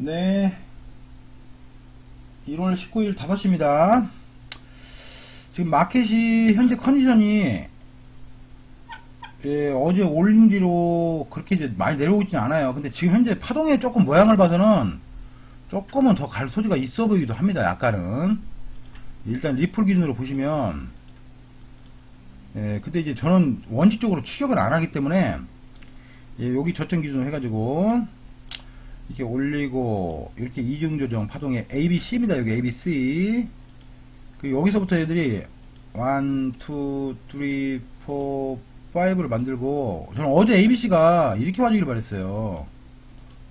네. 1월 19일 5시입니다. 지금 마켓이 현재 컨디션이 예, 어제 올린 뒤로 그렇게 이제 많이 내려오고 있진 않아요. 근데 지금 현재 파동의 조금 모양을 봐서는 조금은 더 갈 소지가 있어 보이기도 합니다. 약간은. 일단 리플 기준으로 보시면 예, 근데 이제 저는 원칙적으로 추격을 안 하기 때문에 예, 여기 저점 기준으로 해가지고 이렇게 올리고 이렇게 이중 조정 파동의 ABC입니다. 여기 ABC. 그 여기서부터 애들이 1, 2, 3, 4, 5를 만들고 저는 어제 ABC가 이렇게 와주길 바랬어요.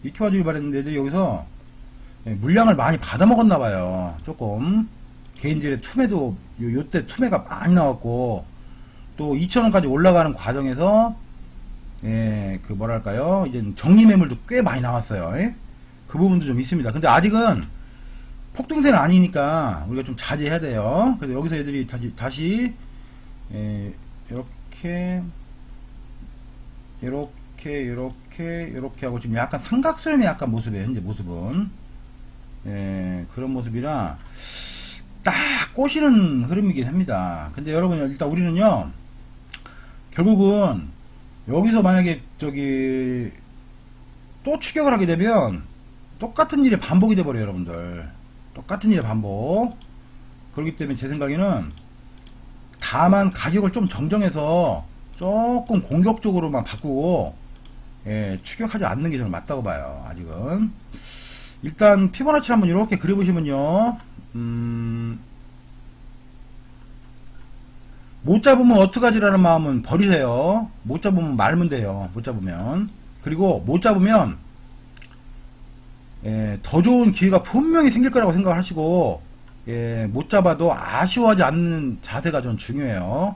이렇게 와주길 바랬는데 애들이 여기서 예, 물량을 많이 받아먹었나 봐요. 조금 개인들의 투매도 요, 요때 투매가 많이 나왔고 또 2,000원까지 올라가는 과정에서 예, 그 뭐랄까요? 이제 정리 매물도 꽤 많이 나왔어요. 예? 그 부분도 좀 있습니다. 근데 아직은 폭등세는 아니니까 우리가 좀 자제해야 돼요. 그래서 여기서 애들이 다시 다시 예, 이렇게 이렇게 이렇게 이렇게 하고 지금 약간 삼각수렴의 약간 모습이에요. 현재 모습은 예, 그런 모습이라 딱 꼬시는 흐름이긴 합니다. 근데 여러분 일단 우리는요 결국은 여기서 만약에 저기 또 추격을 하게 되면 똑같은 일이 반복이 돼버려요 여러분들. 똑같은 일의 반복. 그렇기 때문에 제 생각에는 다만 가격을 좀 정정해서 조금 공격적으로만 바꾸고 예, 추격하지 않는 게 저는 맞다고 봐요 아직은. 일단 피보나치를 한번 이렇게 그려보시면요. 음, 못 잡으면 어떡하지라는 마음은 버리세요. 못 잡으면 말면 돼요. 못 잡으면. 그리고 못 잡으면 예, 더 좋은 기회가 분명히 생길 거라고 생각하시고 예, 못 잡아도 아쉬워하지 않는 자세가 좀 중요해요.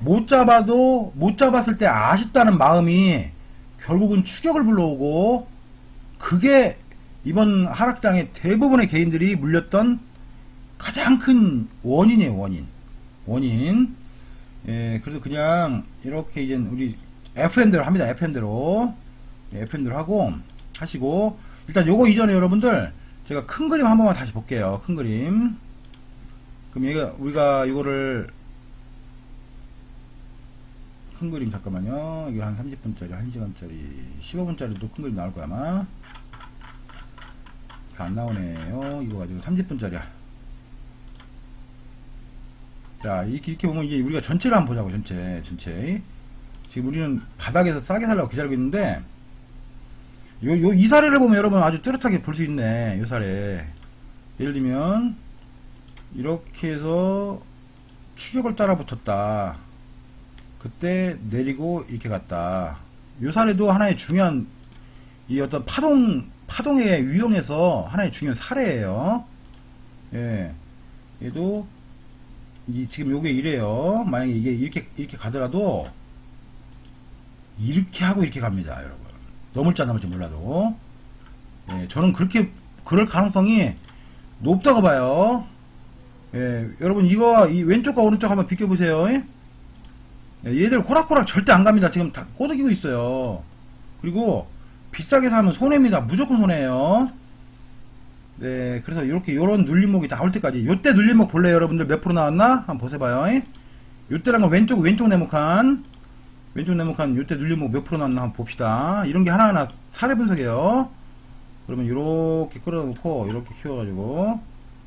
못 잡아도 못 잡았을 때 아쉽다는 마음이 결국은 추격을 불러오고 그게 이번 하락장의 대부분의 개인들이 물렸던 가장 큰 원인이에요, 원인. 원인. 예, 그래서 그냥 이렇게 이제 우리 FM대로 합니다. FM대로. 예, FM대로 하고 하시고 일단 요거 이전에 여러분들 제가 큰 그림 한 번만 다시 볼게요. 큰 그림. 그럼 얘가 우리가 이거를 큰 그림 잠깐만요. 이거 한 30분짜리, 1시간짜리, 15분짜리도 큰 그림 나올 거야 아마. 잘안 나오네요. 이거 가지고 30분짜리야. 자, 이렇게, 이렇게 보면 이제 우리가 전체를 한번 보자고, 전체, 전체. 지금 우리는 바닥에서 싸게 살라고 기다리고 있는데, 요, 요, 이 사례를 보면 여러분 아주 뚜렷하게 볼 수 있네, 요 사례. 예를 들면, 이렇게 해서 추격을 따라 붙었다. 그때 내리고 이렇게 갔다. 요 사례도 하나의 중요한, 이 어떤 파동, 파동의 유형에서 하나의 중요한 사례예요. 예. 얘도 이 지금 요게 이래요. 만약에 이게 이렇게 이렇게 가더라도 이렇게 하고 이렇게 갑니다, 여러분. 넘을지 안 넘을지 몰라도. 예, 저는 그렇게 그럴 가능성이 높다고 봐요. 예, 여러분 이거 이 왼쪽과 오른쪽 한번 비껴 보세요. 예, 얘들 호락호락 절대 안 갑니다. 지금 다 꼬드기고 있어요. 그리고 비싸게 사면 손해입니다. 무조건 손해예요. 네, 그래서 이렇게 요런 눌림목이 나올 때까지 요때 눌림목 볼래요, 여러분들 몇 프로 나왔나? 한번 보세봐요. 요때란 건 왼쪽 왼쪽 네모칸 왼쪽 네모칸 요때 눌림목 몇 프로 나왔나 한번 봅시다. 이런 게 하나하나 사례 분석이에요. 그러면 이렇게 끌어놓고 이렇게 키워가지고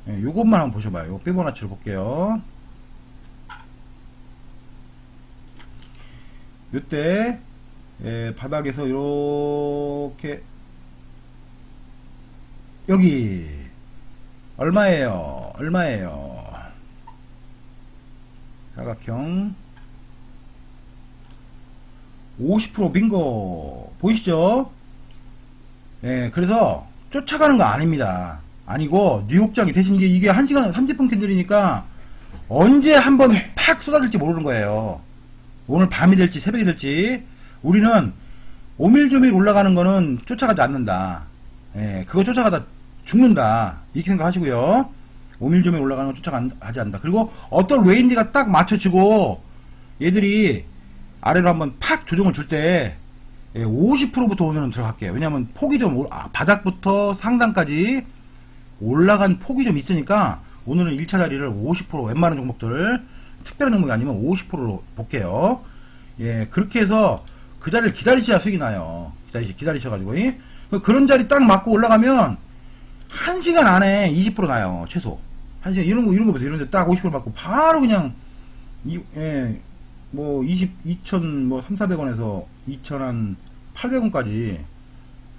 예, 요것만 한번 보셔봐요. 요 피보나치를 볼게요. 요때 예, 바닥에서 이렇게 여기 얼마예요? 얼마예요? 사각형 50% 빙고 보이시죠? 예, 그래서 쫓아가는 거 아닙니다. 아니고 뉴욕장이 대신 이게 이게 1시간 30분 캔들이니까 언제 한번 팍 쏟아질지 모르는 거예요. 오늘 밤이 될지 새벽이 될지 우리는 오밀조밀 올라가는 거는 쫓아가지 않는다. 예, 그거 쫓아가다 죽는다. 이렇게 생각하시고요. 오밀조밀 올라가는 거 쫓아가지 않는다. 그리고 어떤 레인지가 딱 맞춰지고 얘들이 아래로 한번 팍 조정을 줄때 예, 50%부터 오늘은 들어갈게요. 왜냐면 폭이 좀, 올- 아, 바닥부터 상단까지 올라간 폭이 좀 있으니까 오늘은 1차 자리를 50% 웬만한 종목들, 특별한 종목이 아니면 50%로 볼게요. 예, 그렇게 해서 그 자리를 기다리셔야 수익이 나요. 기다리시, 기다리셔가지고. 예? 그런 자리 딱 맞고 올라가면 1시간 안에 20% 나요. 최소. 1시간, 이런 거, 이런 거 보세요. 이런 데 딱 50% 받고 바로 그냥, 이, 예, 뭐, 20, 2천, 뭐, 3, 400원에서 2천 한 800원까지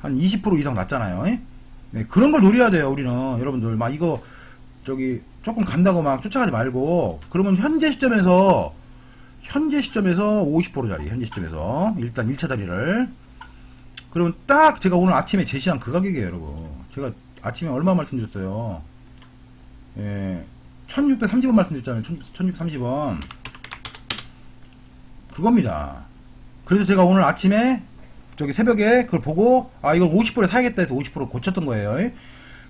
한 20% 이상 났잖아요. 예? 네, 그런 걸 노려야 돼요, 우리는. 여러분들. 막 이거, 저기, 조금 간다고 막 쫓아가지 말고, 그러면 현재 시점에서, 현재 시점에서 50%짜리, 현재 시점에서. 일단 1차 자리를. 그러면 딱 제가 오늘 아침에 제시한 그 가격이에요, 여러분. 제가 아침에 얼마 말씀드렸어요? 예, 1630원 말씀드렸잖아요. 1630원. 그겁니다. 그래서 제가 오늘 아침에 저기 새벽에 그걸 보고 아 이걸 50%에 사야겠다 해서 50% 고쳤던 거예요.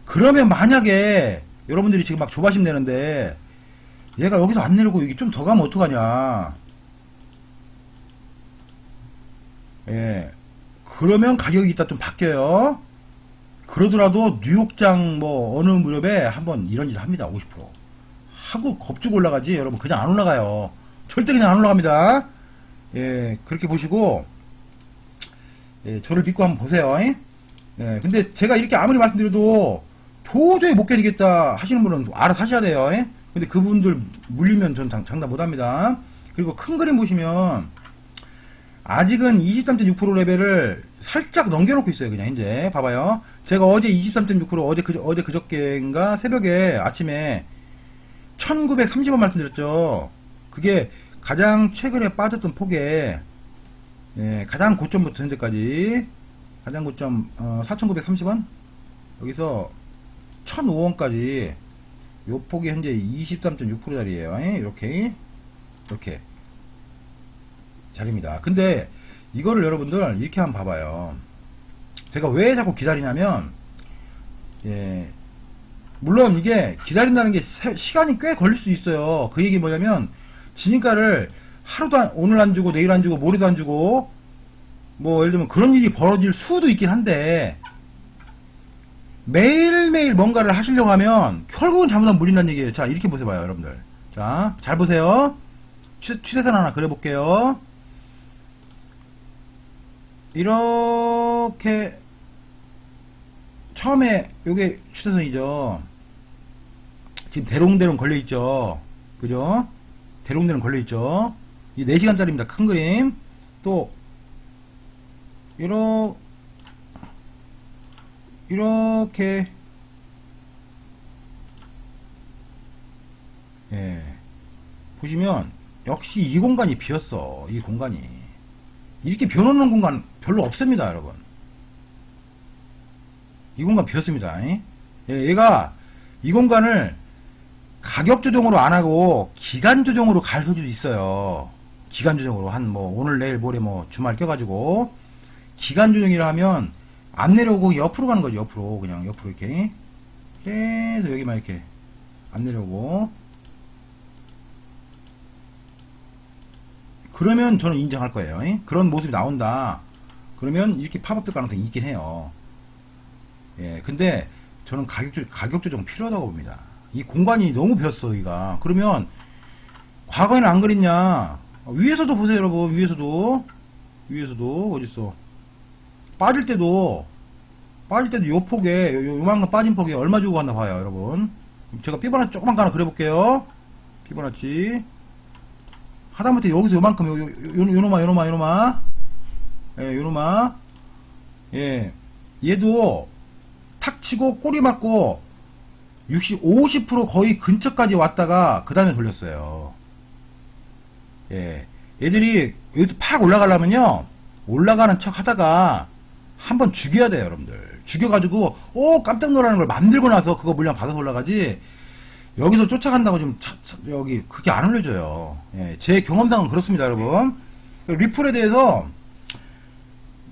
그러면 만약에 여러분들이 지금 막 조바심 내는데 얘가 여기서 안 내려고 이게 좀 더 가면 어떡하냐. 예. 그러면 가격이 이따 좀 바뀌어요. 그러더라도 뉴욕장 뭐 어느 무렵에 한번 이런 짓 합니다. 50%. 하고 겁주고 올라가지 여러분 그냥 안 올라가요. 절대 그냥 안 올라갑니다. 예, 그렇게 보시고 예, 저를 믿고 한번 보세요. 예? 예, 근데 제가 이렇게 아무리 말씀드려도 도저히 못 견디겠다 하시는 분은 알아서 하셔야 돼요. 예? 근데 그분들 물리면 전 장, 장담 못 합니다. 그리고 큰 그림 보시면 아직은 23.6% 레벨을 살짝 넘겨놓고 있어요. 그냥 이제 봐봐요. 제가 어제 23.6% 어제 그 어제 그저께인가 새벽에 아침에 1930원 말씀드렸죠. 그게 가장 최근에 빠졌던 폭에 예, 가장 고점부터 현재까지 가장 고점 어, 4,930원 여기서 1,005원까지 요 폭이 현재 23.6%짜리예요. 이렇게 이렇게 자리입니다. 근데 이거를 여러분들 이렇게 한번 봐봐요. 제가 왜 자꾸 기다리냐면 예, 물론 이게 기다린다는 게 세- 시간이 꽤 걸릴 수 있어요. 그 얘기 뭐냐면 진입가를 하루도 안- 오늘 안 주고 내일 안 주고 모레도 안 주고 뭐 예를 들면 그런 일이 벌어질 수도 있긴 한데 매일매일 뭔가를 하시려고 하면 결국은 잘못하면 물린다는 얘기예요. 자 이렇게 보세요 여러분들. 자 잘 보세요. 추, 추세선 하나 그려볼게요. 이렇게 처음에 요게 추세선이죠. 지금 대롱대롱 걸려있죠. 그죠? 대롱대롱 걸려있죠. 이 4시간짜리입니다. 큰 그림. 또, 이러, 이렇게, 예. 보시면, 역시 이 공간이 비었어. 이 공간이. 이렇게 비워놓는 공간 별로 없습니다, 여러분. 이 공간 비었습니다. 예, 얘가 이 공간을 가격 조정으로 안 하고 기간 조정으로 갈 수도 있어요. 기간 조정으로 한 뭐 오늘 내일 모레 뭐 주말 껴가지고 기간 조정이라 하면 안 내려오고 옆으로 가는 거죠. 옆으로 그냥 옆으로 이렇게 계속 여기만 이렇게 안 내려오고 그러면 저는 인정할 거예요. 예? 그런 모습이 나온다. 그러면 이렇게 팝업 될 가능성이 있긴 해요. 예, 근데 저는 가격, 조- 가격 조정 필요하다고 봅니다. 이 공간이 너무 비었어, 여기가. 그러면 과거에는 안 그랬냐? 위에서도 보세요, 여러분. 위에서도. 위에서도, 어딨어. 빠질 때도, 빠질 때도 요 폭에, 요, 요- 요만큼 빠진 폭에 얼마 주고 갔나 봐요, 여러분. 제가 피보나치 조금만 가나 그려볼게요. 피보나치. 하다못해 여기서 요만큼, 요, 요, 요, 요노마, 요노마, 요노마. 예, 요노마. 예. 얘도 탁 치고 꼬리 맞고 60, 50% 거의 근처까지 왔다가 그 다음에 돌렸어요. 예. 얘들이 여기서 팍 올라가려면요. 올라가는 척 하다가 한번 죽여야 돼요, 여러분들. 죽여가지고, 오, 깜짝 놀라는 걸 만들고 나서 그거 물량 받아서 올라가지. 여기서 쫓아간다고 지금 차- 차- 여기 그게 안 올려줘요. 예, 제 경험상은 그렇습니다, 여러분. 리플에 대해서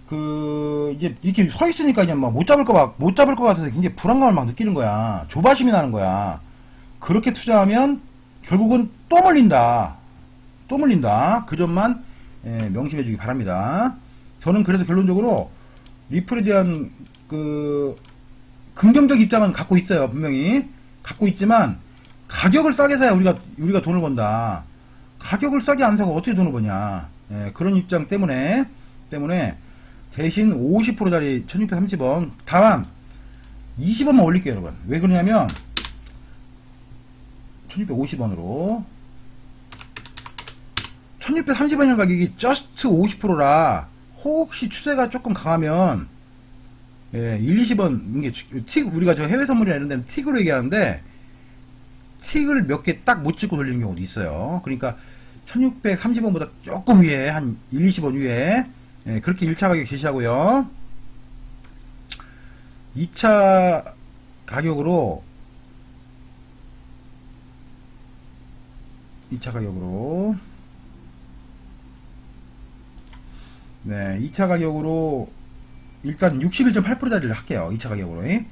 그 이제 이렇게 서 있으니까 그냥 막못 잡을 거못 잡을 것 같아서 굉장히 불안감을 막 느끼는 거야. 조바심이 나는 거야. 그렇게 투자하면 결국은 또 물린다. 또 물린다. 그 점만 예, 명심해 주기 바랍니다. 저는 그래서 결론적으로 리플에 대한 그 긍정적 입장은 갖고 있어요 분명히 갖고 있지만 가격을 싸게 사야 우리가 우리가 돈을 번다 가격을 싸게 안 사고 어떻게 돈을 버냐 예, 그런 입장 때문에 때문에 대신 50%짜리 1630원. 다만 20원만 올릴게요 여러분. 왜 그러냐면 1650원으로. 1630원이라는 가격이 저스트 50%라 혹시 추세가 조금 강하면 예, 1, 20원 이게 틱 우리가 저 해외 선물이나 이런 데는 틱으로 얘기하는데 틱을 몇 개 딱 못 찍고 돌리는 경우도 있어요. 그러니까 1630원보다 조금 위에 한 1, 20원 위에 예, 그렇게 1차 가격 제시하고요. 2차 가격으로 2차 가격으로 네, 2차 가격으로 일단 61.8%짜리를 할게요. 2차 가격으로. 예,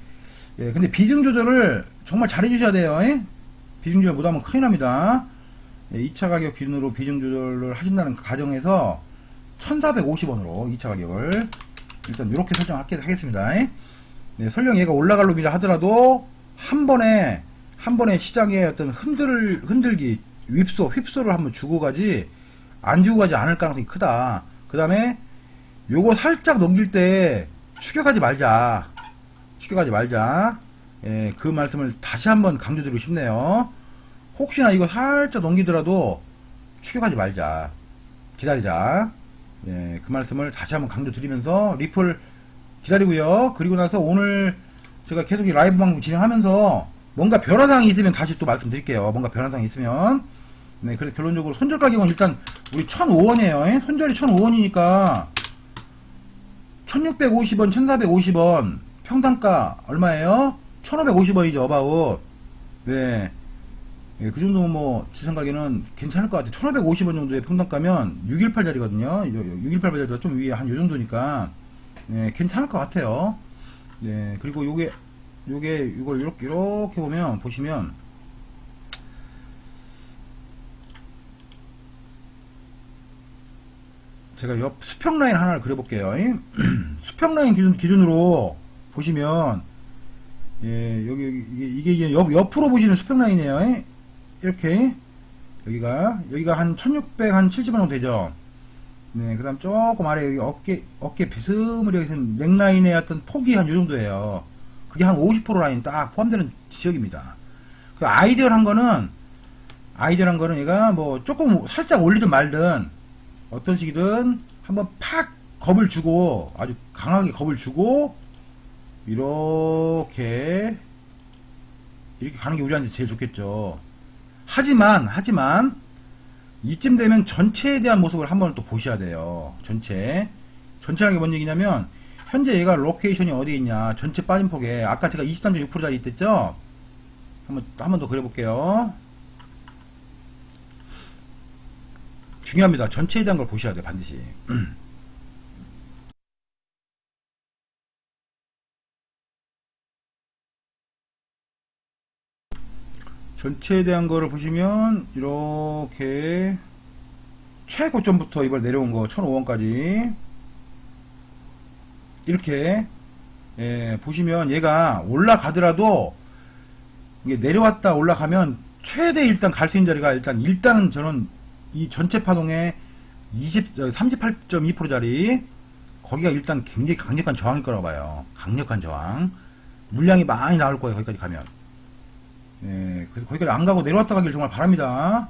근데 비중 조절을 정말 잘 해주셔야 돼요. 예? 비중 조절 못하면 큰일 납니다. 예, 2차 가격 기준으로 비중 조절을 하신다는 가정에서 1450원으로 2차 가격을 일단 이렇게 설정하겠습니다. 예? 네, 설령 얘가 올라갈 놈이라 하더라도 한 번에 한 번에 시장에 어떤 흔들 흔들기 휩소 휩소를 한번 주고 가지 안 주고 가지 않을 가능성이 크다. 그 다음에 요거 살짝 넘길 때 추격하지 말자. 추격하지 말자. 예, 그 말씀을 다시 한번 강조드리고 싶네요. 혹시나 이거 살짝 넘기더라도 추격하지 말자. 기다리자. 예, 그 말씀을 다시 한번 강조드리면서 리플 기다리고요. 그리고 나서 오늘 제가 계속 이 라이브 방송 진행하면서 뭔가 변화사항이 있으면 다시 또 말씀드릴게요. 뭔가 변화사항이 있으면. 네, 그래서 결론적으로 손절 가격은 일단 우리 1,005원이에요. 손절이 1,005원이니까 1,650원, 1,450원 평단가 얼마예요? 1,550원이죠. 어바웃. 네. 예, 그 정도면 뭐, 제 생각에는 괜찮을 것 같아요. 1,550원 정도의 평단가면 618짜리거든요. 618짜리가 좀 위에 한 요 정도니까, 네, 괜찮을 것 같아요. 네, 그리고 요게, 요게, 이걸 이렇게, 이렇게 보면, 보시면, 제가 옆 수평 라인 하나를 그려볼게요. 수평 라인 기준, 기준으로 보시면, 예, 여기, 이게, 이게 옆, 옆으로 보시는 수평 라인이에요. 이렇게. 여기가, 여기가 한 1600, 한 70원 정도 되죠. 네, 그 다음 조금 아래 여기 어깨, 어깨 비스무리하게 생 넥라인의 어떤 폭이 한 요 정도예요. 그게 한 50% 라인 딱 포함되는 지역입니다. 그 아이디어한 거는, 아이디어한 거는 얘가 뭐 조금 살짝 올리든 말든 어떤 식이든 한번 팍 겁을 주고 아주 강하게 겁을 주고 이렇게 이렇게 가는 게 우리한테 제일 좋겠죠. 하지만 하지만 이쯤 되면 전체에 대한 모습을 한번 또 보셔야 돼요. 전체 전체라는 게 뭔 얘기냐면 현재 얘가 로케이션이 어디 있냐 전체 빠진 폭에 아까 제가 23.6%짜리 있댔죠. 한번 한번 더 그려 볼게요. 중요합니다. 전체에 대한 걸 보셔야 돼요, 반드시. 전체에 대한 거를 보시면 이렇게 최고점부터 이번 내려온 거 1005원까지 이렇게 예, 보시면 얘가 올라가더라도 이게 내려왔다 올라가면 최대 일단 갈 수 있는 자리가 일단 일단은 저는 이 전체 파동의 20, 38.2%짜리 거기가 일단 굉장히 강력한 저항일 거라고 봐요. 강력한 저항. 물량이 많이 나올 거예요. 거기까지 가면. 예, 그래서 거기까지 안 가고 내려왔다 가길 정말 바랍니다.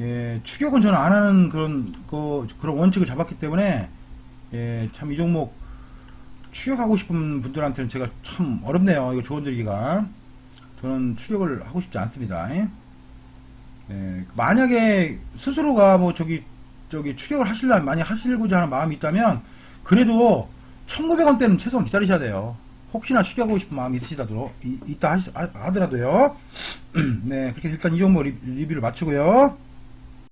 예, 추격은 저는 안 하는 그런, 그, 그런 원칙을 잡았기 때문에, 예, 참 이 종목 추격하고 싶은 분들한테는 제가 참 어렵네요. 이거 조언 드리기가. 저는 추격을 하고 싶지 않습니다. 예? 예, 만약에 스스로가 뭐 저기 저기 추격을 하실라 많이 하시고자 하는 마음이 있다면 그래도 1900원대는 최소한 기다리셔야 돼요. 혹시나 추격하고 싶은 마음이 있으시다도 있다 하시, 하더라도요. 네, 그렇게 일단 이 종목 리, 리뷰를 마치고요.